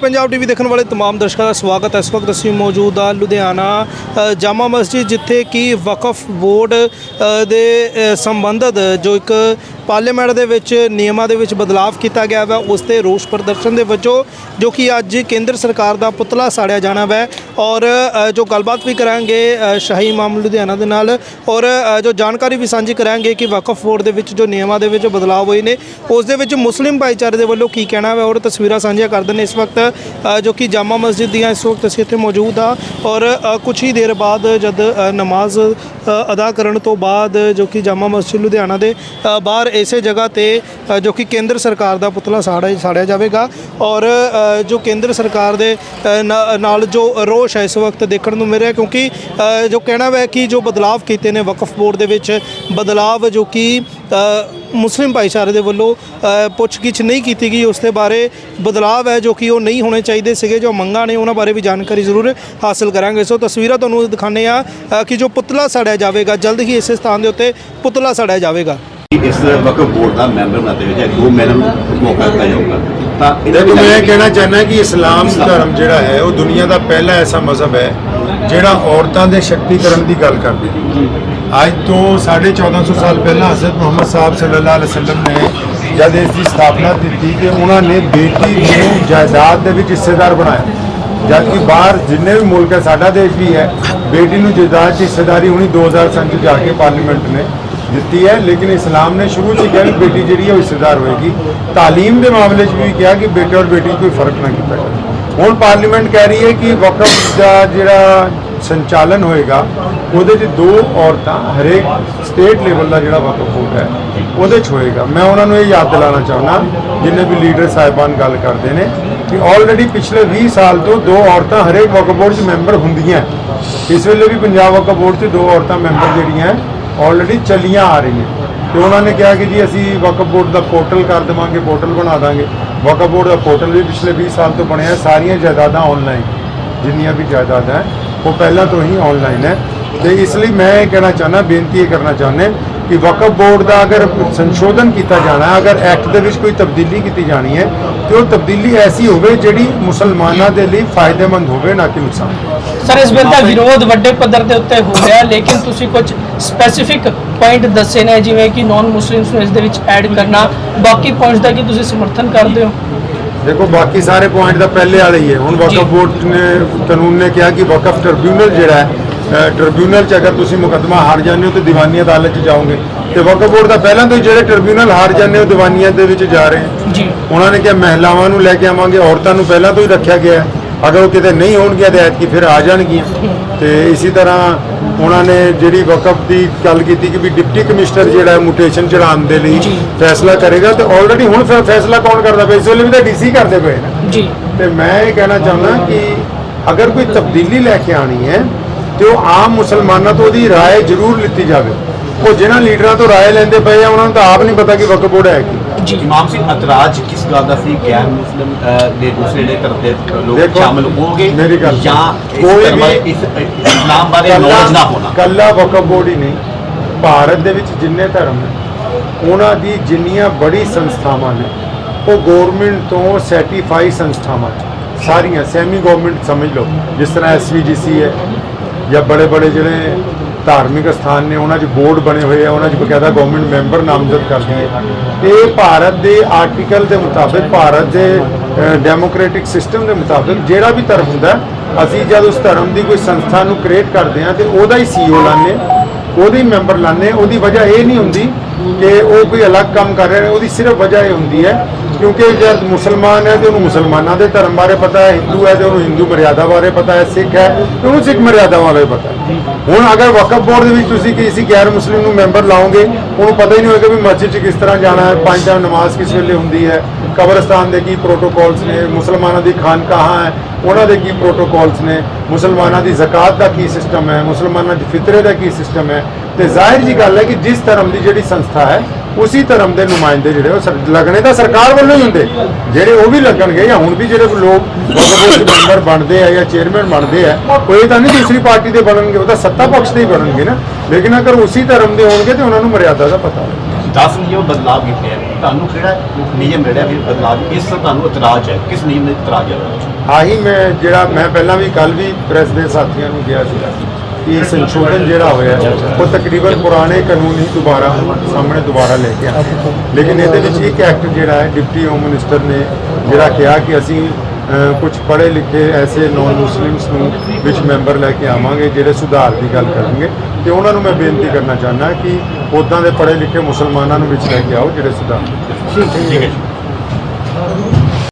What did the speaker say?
Punjab TV ਦੇਖਣ ਵਾਲੇ तमाम ਦਰਸ਼ਕਾਂ ਦਾ ਸਵਾਗਤ ਹੈ ਇਸ ਵਕਤ ਅਸੀਂ ਮੌਜੂਦ ਆ ਲੁਧਿਆਣਾ ਅ, ਜਾਮਾ ਮਸਜਿਦ ਜਿੱਥੇ ਕਿ ਵਕਫ ਬੋਰਡ ਅ, ਦੇ ਅ, ਸੰਬੰਧਤ ਜੋ ਇੱਕ ਪਾਰਲੀਮੈਂਟ ਦੇ ਵਿੱਚ ਨਿਯਮਾਂ ਦੇ ਵਿੱਚ ਬਦਲਾਅ ਕੀਤਾ ਗਿਆ ਵਾ ਉਸ ਤੇ ਰੋਸ ਪ੍ਰਦਰਸ਼ਨ ਦੇ ਵਜੋਂ ਜੋ ਕਿ ਅੱਜ ਕੇਂਦਰ ਸਰਕਾਰ ਦਾ ਪੁਤਲਾ ਸਾੜਿਆ ਜਾਣਾ ਵਾ। ਔਰ ਜੋ ਗੱਲਬਾਤ ਵੀ ਕਰਾਂਗੇ ਸ਼ਾਹੀ ਇਮਾਮ ਲੁਧਿਆਣਾ ਦੇ ਨਾਲ ਔਰ ਜੋ ਜਾਣਕਾਰੀ ਵੀ ਸਾਂਝੀ ਕਰਾਂਗੇ ਕਿ ਵਕਫ ਬੋਰਡ ਦੇ ਵਿੱਚ ਜੋ ਨਿਯਮਾਂ ਦੇ ਵਿੱਚ ਬਦਲਾਅ ਹੋਏ ਨੇ ਉਸ ਦੇ ਵਿੱਚ ਮੁਸਲਿਮ ਭਾਈਚਾਰੇ ਦੇ ਵੱਲੋਂ ਕੀ ਕਹਿਣਾ ਹੈ ਔਰ ਤਸਵੀਰਾਂ ਸਾਂਝੀਆਂ ਕਰਦੇ ਨੇ ਇਸ ਵਕਤ ਜੋ ਕਿ ਜਾਮਾ ਮਸਜਿਦ ਦੀਆਂ ਇਸ ਵਕਤ ਅਸੀਂ ਇੱਥੇ ਮੌਜੂਦ ਆ ਔਰ ਅ, ਕੁਛ ਹੀ ਦੇਰ ਬਾਅਦ ਜਦ ਨਮਾਜ਼ ਅਦਾ ਕਰਨ ਤੋਂ ਬਾਅਦ ਜੋ ਕਿ ਜਾਮਾ ਮਸਜਿਦ ਲੁਧਿਆਣਾ ਦੇ ਬਾਹਰ ਇਸੇ ਜਗ੍ਹਾ ਤੇ ਅ, ਜੋ ਕਿ ਕੇਂਦਰ ਸਰਕਾਰ ਦਾ ਪੁਤਲਾ ਸਾੜਿਆ ਸਾੜਿਆ ਜਾਵੇਗਾ ਔਰ ਅ, ਜੋ ਕੇਂਦਰ ਸਰਕਾਰ ਦੇ ਅ, ਨਾ- ਨਾਲ ਜੋ ਰੋਸ਼ ਹੈ ਇਸ ਵਕਤ ਦੇਖਣ ਨੂੰ ਮਿਲ ਰਿਹਾ ਕਿਉਂਕਿ ਅ, ਜੋ ਕਹਿਣਾ ਹੈ ਕਿ ਜੋ ਬਦਲਾਵ ਕੀਤੇ ਨੇ ਵਕਫ ਬੋਰਡ ਦੇ ਵਿੱਚ ਬਦਲਾਵ ਜੋ ਕਿ ਅ, ਮੁਸਲਿਮ ਭਾਈਚਾਰੇ ਦੇ ਵੱਲੋਂ ਅ, ਪੁੱਛਗਿੱਛ ਨਹੀਂ ਕੀਤੀ ਗਈ ਉਸ ਦੇ ਬਾਰੇ ਬਦਲਾਵ ਹੈ ਜੋ ਕਿ ਉਹ ਨਹੀਂ ਹੋਣੇ ਚਾਹੀਦੇ ਸੀਗੇ ਜੋ ਮੰਗਾਂ ਨੇ ਉਹਨਾਂ ਬਾਰੇ ਵੀ ਜਾਣਕਾਰੀ ਜ਼ਰੂਰ ਹਾਸਲ ਕਰਾਂਗੇ। ਸੋ ਤਸਵੀਰਾਂ ਤੁਹਾਨੂੰ ਦਿਖਾਣੇ ਆ ਕਿ ਜੋ ਪੁਤਲਾ ਸਾੜਿਆ ਜਾਵੇਗਾ ਜਲਦ ਹੀ ਇਸੇ ਸਥਾਨ ਦੇ ਉੱਤੇ ਪੁਤਲਾ ਸਾੜਿਆ ਜਾਵੇਗਾ। ਇਸ ਵਕਫ ਬੋਰਡ ਦਾ ਮੈਂਬਰ ਬਣਾਤੇ ਹੋਏ ਜਾਂ ਦੋ ਮੈਂਬਰ ਮੌਕਾ ਦਿੱਤਾ ਜਾਊਗਾ ਤਾਂ ਇਹਦਾ ਦੇਖੋ ਵੀ ਮੈਂ ਕਹਿਣਾ ਚਾਹੁੰਦਾ ਕਿ ਇਸਲਾਮ। ਧਰਮ ਜਿਹੜਾ ਹੈ ਉਹ ਦੁਨੀਆ ਦਾ ਪਹਿਲਾ ਐਸਾ ਮਜ਼ਹਬ ਹੈ ਜਿਹੜਾ ਔਰਤਾਂ ਦੇ ਸ਼ਕਤੀਕਰਨ ਦੀ ਗੱਲ ਕਰਦਾ ਹੈ ਅੱਜ ਤੋਂ 1450 ਸਾਲ ਪਹਿਲਾਂ ਹਜ਼ਰਤ ਮੁਹੰਮਦ ਸਾਹਿਬ ਸੱਲੱਲਾਹੁ ਅਲੈਹਿ ਵਸੱਲਮ ਨੇ ਜਦ ਇਸ ਦੀ ਸਥਾਪਨਾ ਕੀਤੀ ਤੇ ਉਹਨਾਂ ਨੇ ਬੇਟੀ ਨੂੰ ਜਾਇਦਾਦ ਦੇ ਵਿੱਚ ਹਿੱਸੇਦਾਰ ਬਣਾਇਆ। ਜਦ ਕਿ ਬਾਹਰ ਜਿੰਨੇ ਵੀ ਮੁਲਕ ਹੈ ਸਾਡਾ ਦੇਸ਼ ਵੀ ਹੈ ਬੇਟੀ ਨੂੰ ਜਾਇਦਾਦ 'ਚ ਹਿੱਸੇਦਾਰੀ ਹੁਣੀ 2000 ਸੰਨ 'ਚ ਜਾ ਕੇ ਪਾਰਲੀਮੈਂਟ ਨੇ। ਦਿੱਤੀ ਹੈ, ਲੇਕਿਨ ਇਸਲਾਮ ਨੇ ਸ਼ੁਰੂ 'ਚ ਕਿਹਾ ਕਿ ਬੇਟੀ ਜਿਹੜੀ ਹੈ ਉਹ ਹਿੱਸੇਦਾਰ ਹੋਏਗੀ। ਤਾਲੀਮ ਦੇ ਮਾਮਲੇ 'ਚ ਵੀ ਕਿਹਾ ਕਿ ਬੇਟੇ ਔਰ ਬੇਟੀ 'ਚ ਕੋਈ ਫ਼ਰਕ ਨਾ ਕੀਤਾ ਜਾਵੇ। ਹੁਣ ਪਾਰਲੀਮੈਂਟ ਕਹਿ ਰਹੀ ਹੈ ਕਿ ਵਕਫ ਦਾ ਜਿਹੜਾ ਸੰਚਾਲਨ ਹੋਏਗਾ, ਉਹਦੇ 'ਚ ਦੋ ਔਰਤਾਂ ਹਰੇਕ ਸਟੇਟ ਲੈਵਲ ਦਾ ਜਿਹੜਾ ਵਕਫ ਬੋਰਡ ਹੈ, ਉਹਦੇ 'ਚ ਹੋਏਗਾ। ਮੈਂ ਉਹਨਾਂ ਨੂੰ ਇਹ ਯਾਦ ਦਿਲਾਉਣਾ ਚਾਹੁੰਦਾ, ਜਿੰਨੇ ਵੀ ਲੀਡਰ ਸਾਹਿਬਾਨ ਗੱਲ ਕਰਦੇ ਨੇ, ਕਿ ਆਲਰੇਡੀ ਪਿਛਲੇ 20 ਸਾਲ ਤੋਂ ਦੋ ਔਰਤਾਂ ਹਰੇਕ ਵਕਫ ਬੋਰਡ 'ਚ ਮੈਂਬਰ ਹੁੰਦੀਆਂ। ਇਸ ਵੇਲੇ ਵੀ ਪੰਜਾਬ ਵਕਫ ਬੋਰਡ 'ਚ ਦੋ ਔਰਤਾਂ ਮੈਂਬਰ ਜਿਹੜੀਆਂ ਆਲਰੇਡੀ ਚੱਲੀਆਂ ਆ ਰਹੀਆਂ। ਤੇ ਉਹਨਾਂ ਨੇ ਕਿਹਾ ਕਿ ਜੀ ਅਸੀਂ ਵਕਫ ਬੋਰਡ ਦਾ ਪੋਰਟਲ ਕਰ ਦੇਵਾਂਗੇ ਪੋਰਟਲ ਬਣਾ ਦਾਂਗੇ। ਵਕਫ ਬੋਰਡ ਦਾ ਪੋਰਟਲ ਵੀ ਪਿਛਲੇ 20 ਸਾਲ ਤੋਂ ਬਣਿਆ ਸਾਰੀਆਂ ਜਾਇਦਾਦਾਂ ਆਨਲਾਈਨ ਜਿੰਨੀਆਂ ਵੀ ਜਾਇਦਾਦਾਂ ਹੈ, ਉਹ ਪਹਿਲਾਂ ਤੋਂ ਹੀ ਆਨਲਾਈਨ ਹੈ। ਤੇ ਇਸ ਲਈ ਮੈਂ ਇਹ ਕਹਿਣਾ ਚਾਹੁੰਦਾ ਬੇਨਤੀ ਇਹ ਕਰਨਾ ਚਾਹੁੰਦੇ ਕਿ ਵਕਫ ਬੋਰਡ ਦਾ ਅਗਰ ਸੰਸ਼ੋਧਨ ਕੀਤਾ ਜਾਣਾ ਹੈ, ਅਗਰ ਐਕਟ ਦੇ ਵਿੱਚ ਕੋਈ ਤਬਦੀਲੀ ਕੀਤੀ ਜਾਣੀ ਹੈ ਤੇ ਉਹ ਤਬਦੀਲੀ ਐਸੀ ਹੋਵੇ ਜਿਹੜੀ ਮੁਸਲਮਾਨਾਂ ਦੇ ਲਈ ਫਾਇਦੇਮੰਦ ਹੋਵੇ ਨਾ ਕਿ ਨੁਕਸਾਨ ਸਰ ਇਸ ਬਿੱਲ ਦਾ ਵਿਰੋਧ ਵੱਡੇ ਪੱਧਰ ਦੇ ਉੱਤੇ ਹੋ ਰਿਹਾ ਲੇਕਿਨ ਤੁਸੀਂ ਕੁਝ ਸਪੈਸੀਫਿਕ ਪੁਆਇੰਟ ਦੱਸੇ ਨੇ ਜਿਵੇਂ ਕਿ ਨਾਨ ਮੁਸਲਿਮਸ ਨੂੰ ਇਸ ਦੇ ਵਿੱਚ ਐਡ ਕਰਨਾ। ਬਾਕੀ ਪੁਆਇੰਟਸ ਦਾ ਕੀ ਤੁਸੀਂ ਸਮਰਥਨ ਕਰਦੇ ਹੋ? ਦੇਖੋ ਬਾਕੀ ਸਾਰੇ ਪੁਆਇੰਟ ਤਾਂ ਪਹਿਲੇ ਵਾਲੇ ਹੀ ਹੈ। ਹੁਣ। ਵਕਫ ਬੋਰਡ ਨੇ ਕਾਨੂੰਨ ਨੇ ਕਿਹਾ ਕਿ ਵਕਫ ਟ੍ਰਿਬਿਊਨਲ ਜਿਹੜਾ ਹੈ ਟ੍ਰਿਬਿਊਨਲ 'ਚ ਅਗਰ ਤੁਸੀਂ ਮੁਕੱਦਮਾ ਹਾਰ ਜਾਂਦੇ ਹੋ ਤੇ ਦੀਵਾਨੀ ਅਦਾਲਤ 'ਚ ਜਾਓਗੇ। ਤੇ ਵਕਫ ਬੋਰਡ ਦਾ ਪਹਿਲਾਂ ਤੋਂ ਹੀ ਜਿਹੜੇ ਟ੍ਰਿਬਿਊਨਲ ਹਾਰ ਜਾਂਦੇ ਹੋ ਦੀਵਾਨੀਆਂ ਦੇ ਵਿੱਚ ਜਾ ਰਹੇ ਜੀ। ਉਹਨਾਂ ਨੇ ਕਿਹਾ ਮਹਿਲਾਵਾਂ ਨੂੰ ਲੈ ਕੇ ਆਵਾਂਗੇ ਔਰਤਾਂ ਨੂੰ ਪਹਿਲਾਂ ਤੋਂ ਹੀ ਰੱਖਿਆ ਗਿਆ ਅਗਰ ਉਹ ਕਿਤੇ ਨਹੀਂ ਹੋਣਗੀਆਂ ਤੇ ਐਤਕੀ ਫਿਰ ਆ ਜਾਣਗੀਆਂ। ਤੇ ਇਸੇ ਤਰ੍ਹਾਂ ਉਹਨਾਂ ਨੇ ਜਿਹੜੀ ਵਕਫ ਦੀ ਗੱਲ ਕੀਤੀ ਕਿ ਵੀ ਡਿਪਟੀ ਕਮਿਸ਼ਨਰ ਜਿਹੜਾ ਹੈ ਮੁਟੇਸ਼ਨ ਚੜਾਉਣ ਦੇ ਲਈ। ਫੈਸਲਾ ਕਰੇਗਾ ਤੇ ਆਲਰੇਡੀ ਹੁਣ ਫੈਸਲਾ ਕੌਣ ਕਰਦਾ ਪਿਆ? ਇਸ ਵੇਲੇ ਵੀ ਤਾਂ ਡੀਸੀ ਕਰਦੇ ਪਏ ਨੇ। ਜੀ। ਤੇ ਮੈਂ ਇਹ ਕਹਿਣਾ ਚਾਹੁੰਦਾ ਕਿ ਅਗਰ ਕੋਈ ਤਬਦੀਲੀ ਲੈ ਕੇ ਆਣੀ ਹੈ ਤੇ ਉਹ ਆਮ ਮੁਸਲਮਾਨਾਂ ਤੋਂ ਉਹਦੀ رائے ਜ਼ਰੂਰ ਲਿੱਤੀ ਜਾਵੇ ਉਹ ਜਿਹਨਾਂ ਲੀਡਰਾਂ ਤੋਂ رائے ਲੈਂਦੇ ਪਏ ਆ ਉਹਨਾਂ ਨੂੰ ਤਾਂ ਆਪ ਨਹੀਂ ਪਤਾ ਕਿ ਵਕਫ ਬੋਰਡ ਹੈ ਕੀ ਜੀ ਇਮਾਮ ਸਿੰਘ ਇਤਰਾਜ਼ ਕਿਸ ਗੱਲ ਦਾ ਸੀ ਗੈਰ ਮੁਸਲਿਮ ਅਹ, ਦੇ ਦੂਸਰੇ ਦੇ ਕਰਦੇ ਲੋਕ ਦੇਖੋ, ਸ਼ਾਮਲ ਹੋਣਗੇ ਮੇਰੀ ਗੱਲ ਜਾਂ ਇਸ ਕੋਈ ਧਰਮ ਬਾਰੇ ਵੀ- ਇਸ ਇਸਲਾਮ ਬਾਰੇ ਨੌਲੇਜ ਨਾ ਹੋਣਾ ਕੱਲਾ ਵਕਫ ਬੋਰਡ ਹੀ ਨਹੀਂ ਭਾਰਤ ਦੇ ਵਿੱਚ ਜਿੰਨੇ ਧਰਮ ਨੇ ਉਹਨਾਂ ਦੀ ਜਿੰਨੀਆਂ ਬੜੀ ਸੰਸਥਾਵਾਂ ਨੇ ਉਹ ਗਵਰਨਮੈਂਟ ਤੋਂ ਸਰਟੀਫਾਈ ਸੰਸਥਾਵਾਂ ਨੇ। ਸਾਰੀਆਂ ਸੈਮੀ ਗਵਰਨਮੈਂਟ ਸਮਝ ਲਓ ਜਿਸ ਤਰ੍ਹਾਂ ਐਸਵੀਜੀਸੀ ਹੈ ਜਾਂ ਬੜੇ ਬੜੇ ਜਿਹੜੇ ਧਾਰਮਿਕ ਸਥਾਨ ਨੇ, ਉਹਨਾਂ 'ਚ ਬੋਰਡ ਬਣੇ ਹੋਏ ਆ, ਉਹਨਾਂ 'ਚ ਬਕਾਇਦਾ ਗਵਰਨਮੈਂਟ ਮੈਂਬਰ ਨਾਮਜ਼ਦ ਕਰਦੀ ਹੈ ਇਹ ਭਾਰਤ ਦੇ ਆਰਟੀਕਲ ਦੇ ਮੁਤਾਬਿਕ, ਭਾਰਤ ਦੇ ਡੈਮੋਕ੍ਰੈਟਿਕ ਸਿਸਟਮ ਦੇ ਮੁਤਾਬਿਕ ਜਿਹੜਾ ਵੀ ਧਰਮ ਹੁੰਦਾ, ਅਸੀਂ ਜਦ ਉਸ ਧਰਮ ਦੀ ਕੋਈ ਸੰਸਥਾ ਨੂੰ ਕ੍ਰੀਏਟ ਕਰਦੇ ਹਾਂ ਤੇ ਉਹਦਾ ਹੀ ਸੀਓ ਲਾਣੇ ਉਹਦੇ ਹੀ ਮੈਂਬਰ ਲਾਣੇ ਉਹਦੀ ਵਜ੍ਹਾ ਇਹ ਨਹੀਂ ਹੁੰਦੀ ਕਿ ਉਹ ਕੋਈ ਅਲੱਗ ਕੰਮ ਕਰ ਰਿਹਾ ਹੈ ਉਹਦੀ ਸਿਰਫ ਵਜ੍ਹਾ ਇਹ ਹੁੰਦੀ ਹੈ ਕਿਉਂਕਿ ਜਦ ਮੁਸਲਮਾਨ ਹੈ ਤੇ ਉਹਨੂੰ ਮੁਸਲਮਾਨਾਂ ਦੇ ਧਰਮ ਬਾਰੇ ਪਤਾ ਹੈ, ਹਿੰਦੂ ਹੈ ਤੇ ਉਹਨੂੰ ਹਿੰਦੂ ਮਰਿਆਦਾ ਬਾਰੇ ਪਤਾ ਹੈ, ਸਿੱਖ ਹੈ ਤੇ ਉਹਨੂੰ ਸਿੱਖ ਮਰਿਆਦਾ ਬਾਰੇ ਪਤਾ ਹੈ। ਹੁਣ ਅਗਰ ਵਕਫ ਬੋਰਡ ਦੇ ਵਿੱਚ ਤੁਸੀਂ ਕਿਸੇ ਗੈਰ ਮੁਸਲਿਮ ਨੂੰ ਮੈਂਬਰ ਲਾਓਗੇ, ਉਹਨੂੰ ਪਤਾ ਹੀ ਨਹੀਂ ਹੋਏਗਾ ਵੀ ਮਸਜਿਦ 'ਚ ਕਿਸ ਤਰ੍ਹਾਂ ਜਾਣਾ ਹੈ, ਪੰਜ ਟਾਈਮ ਨਮਾਜ਼ ਕਿਸ ਵੇਲੇ ਹੁੰਦੀ ਹੈ, ਕਬਰਸਤਾਨ ਦੇ ਕੀ ਪ੍ਰੋਟੋਕੋਲਸ ਨੇ, ਮੁਸਲਮਾਨਾਂ ਦੀ ਖਾਨਕਾਹਾਂ ਹੈ, ਉਹਨਾਂ ਦੇ ਕੀ ਪ੍ਰੋਟੋਕੋਲਸ ਨੇ, ਮੁਸਲਮਾਨਾਂ ਦੀ ਜ਼ਕਾਤ ਦਾ ਕੀ ਸਿਸਟਮ ਹੈ, ਮੁਸਲਮਾਨਾਂ ਦੀ ਫਿਤਰੇ ਦਾ ਕੀ ਸਿਸਟਮ ਹੈ, ਤੇ ਜ਼ਾਹਿਰ ਜੀ ਗੱਲ ਹੈ ਕਿ ਜਿਸ ਧਰਮ ਦੀ ਜਿਹੜੀ ਸੰਸਥਾ ਹੈ ਉਸੇ ਧਰਮ ਦੇ ਨੁਮਾਇੰਦੇ ਜਿਹੜੇ ਉਹ ਸਰ- ਲੱਗਣੇ ਤਾਂ ਸਰਕਾਰ ਵੱਲੋਂ ਹੀ ਹੁੰਦੇ। ਜਿਹੜੇ ਉਹ ਵੀ ਲੱਗਣਗੇ ਜਾਂ ਹੁਣ ਵੀ ਜਿਹੜੇ ਲੋਕ ਵਕਫ ਮੈਂਬਰ ਬਣਦੇ ਆ ਜਾਂ ਚੇਅਰਮੈਨ ਬਣਦੇ ਆ ਉਹ ਇਹ ਤਾਂ ਨਹੀਂ ਦੂਸਰੀ ਪਾਰਟੀ ਦੇ ਬਣਨਗੇ ਉਹ ਤਾਂ ਸੱਤਾ ਪੱਖ ਦੇ ਹੀ ਬਣਨਗੇ ਨਾ। ਲੇਕਿਨ ਅਗਰ ਉਸੇ ਧਰਮ ਦੇ ਹੋਣਗੇ ਤੇ ਉਹਨਾਂ ਨੂੰ ਮਰਿਆਦਾ ਦਾ ਪਤਾ ਹੋਵੇ 10 ਨਿਯਮ ਬਦਲਾਅ ਕੀਤੇ ਆ। ਤੁਹਾਨੂੰ ਕਿਹੜਾ ਨਿਯਮ ਮਿਲਿਆ ਵੀ ਬਦਲਾਅ ਇਸ ਤੋਂ ਤੁਹਾਨੂੰ ਇਤਰਾਜ਼ ਹੈ? ਕਿਸ ਨਿਯਮ ਦੇ ਇਤਰਾਜ਼ ਹੈ ਆਹੀ ਮੈਂ ਜਿਹੜਾ ਮੈਂ ਪਹਿਲਾਂ ਵੀ ਕੱਲ ਵੀ ਪ੍ਰੈਸ ਦੇ ਸਾਥੀਆਂ ਨੂੰ ਕਿਹਾ ਸੀਗਾ। ਕਿ ਸੰਸ਼ੋਧਨ ਜਿਹੜਾ ਹੋਇਆ, ਉਹ ਤਕਰੀਬਨ ਪੁਰਾਣੇ ਕਾਨੂੰਨ ਹੀ ਦੁਬਾਰਾ ਸਾਹਮਣੇ ਦੁਬਾਰਾ ਲੈ ਕੇ ਆਏ ਲੇਕਿਨ ਇਹਦੇ ਵਿੱਚ ਇੱਕ ਐਕਟ ਜਿਹੜਾ ਹੈ ਡਿਪਟੀ ਹੋਮ ਮਿਨਿਸਟਰ ਨੇ ਜਿਹੜਾ ਕਿਹਾ ਕਿ ਅਸੀਂ ਕੁਝ ਪੜ੍ਹੇ ਲਿਖੇ ਐਸੇ ਨੌਨ ਮੁਸਲਿਮਸ ਨੂੰ ਵਿੱਚ ਮੈਂਬਰ ਲੈ ਕੇ ਆਵਾਂਗੇ, ਜਿਹੜੇ ਸੁਧਾਰ ਦੀ ਗੱਲ ਕਰਨਗੇ। ਤੇ ਉਹਨਾਂ ਨੂੰ ਮੈਂ ਬੇਨਤੀ ਕਰਨਾ ਚਾਹੁੰਦਾ ਕਿ ਉੱਦਾਂ ਦੇ ਪੜ੍ਹੇ ਲਿਖੇ ਮੁਸਲਮਾਨਾਂ ਨੂੰ ਵਿੱਚ ਲੈ ਕੇ ਆਓ, ਜਿਹੜੇ ਸੁਧਾਰ ਠੀਕ ਹੈ